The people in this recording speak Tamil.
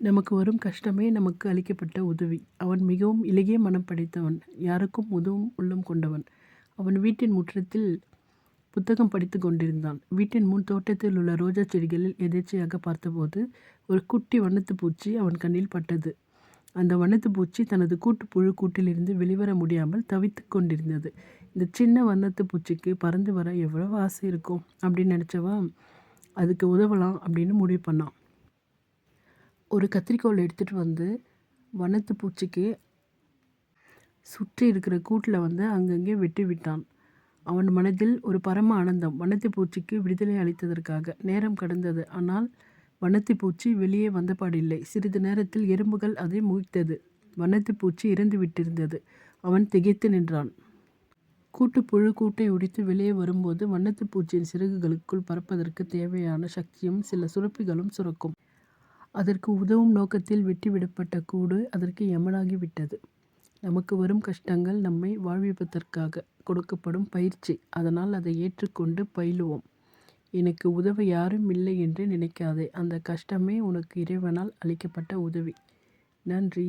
நமக்கு வரும் கஷ்டமே நமக்கு அளிக்கப்பட்ட உதவி. அவன் மிகவும் இலகிய மனம் படைத்தவன். யாருக்கும் உதவும் உள்ளம் கொண்டவன். அவன் வீட்டின் முற்றத்தில் புத்தகம் படித்துக் கொண்டிருந்தான். வீட்டின் முன் தோட்டத்தில் உள்ள ரோஜா செடிகளில் எதேச்சையாக பார்த்தபோது ஒரு குட்டி வண்ணத்து பூச்சி அவன் கண்ணில் பட்டது. அந்த வண்ணத்து பூச்சி தனது கூட்டுப்புழு கூட்டிலிருந்து வெளிவர முடியாமல் தவித்துக் கொண்டிருந்தது. இந்த சின்ன வண்ணத்து பூச்சிக்கு பறந்து வர எவ்வளவு ஆசை இருக்கும் அப்படின்னு நினச்சவன் அதுக்கு உதவலாம் அப்படின்னு முடிவு பண்ணான். ஒரு கத்திரிக்கோல் எடுத்துட்டு வந்து வனத்து பூச்சிக்கு சுற்றி இருக்கிற கூட்டில் வந்து அங்கங்கே வெட்டி விட்டான். அவன் மனதில் ஒரு பரம ஆனந்தம். வனத்து பூச்சிக்கு விடுதலை அளித்ததற்காக. நேரம் கடந்தது. ஆனால் வனத்து பூச்சி வெளியே வந்தபாடில்லை. சிறிது நேரத்தில் எறும்புகள் அதை மொய்த்தது. வனத்து பூச்சி இறந்து விட்டிருந்தது. அவன் திகைத்து நின்றான். கூட்டு புழு கூட்டை உடைத்து வெளியே வரும்போது வண்ணத்து பூச்சியின் சிறகுகளுக்குள் பறப்பதற்குத் தேவையான சக்தியும் சில சுரப்பிகளும் சுரக்கும். அதற்கு உதவும் நோக்கத்தில் வெட்டிவிடப்பட்ட கூடு அதற்கு யமனாகி விட்டது. நமக்கு வரும் கஷ்டங்கள் நம்மை வாழ்விப்பதற்காக கொடுக்கப்படும் பயிற்சி. அதனால் அதை ஏற்றுக்கொண்டு பயிலுவோம். எனக்கு உதவ யாரும் இல்லை என்று நினைக்காதே. அந்தக் கஷ்டமே உனக்கு இறைவனால் அளிக்கப்பட்ட உதவி. நன்றி.